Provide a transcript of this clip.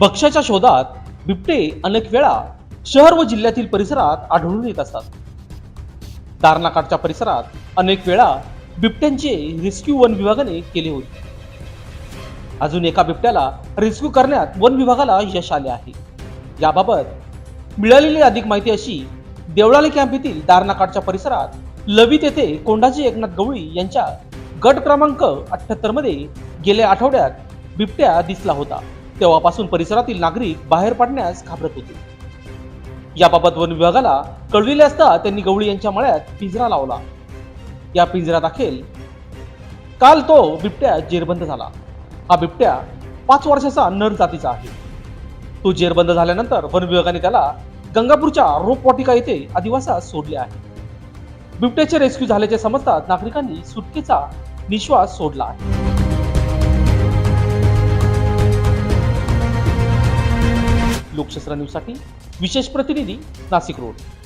बक्षाच्या शोधात बिबटे अनेक वेळा शहर व जिल्ह्यातील परिसरात आढळून येत असतात. दारणाकाठच्या परिसरात अनेक वेळा बिबट्यांचे रेस्क्यू वन विभागाने केले होते. अजून एका बिबट्याला रेस्क्यू करण्यात वन विभागाला यश आले आहे. याबाबत मिळालेली अधिक माहिती अशी देवळाली कॅम्प येथील दारणाकाठच्या परिसरात लवित येथे कोंडाजी एकनाथ गवळी यांच्या गट क्रमांक अठ्ठ्याहत्तरमध्ये गेल्या आठवड्यात बिबट्या दिसला होता. तेव्हापासून परिसरातील नागरिक बाहेर पडण्यास घाबरत होते. याबाबत वन विभागाला कळविले असता त्यांनी गवळी यांच्या मळ्यात पिंजरा लावला. या पिंजऱ्यादाखेल काल तो बिबट्या जेरबंद झाला. हा बिबट्या पाच वर्षाचा नर जातीचा आहे. तो जेरबंद झाल्यानंतर वन विभागाने त्याला गंगापूरच्या रोपवाटिका येथे अधिवासात सोडले आहे. बिबट्याचे रेस्क्यू झाल्याचे समजतात नागरिकांनी सुटकेचा निश्वास सोडला आहे. लोकशास्त्र न्यूजसाठी विशेष प्रतिनिधी नाशिक रोड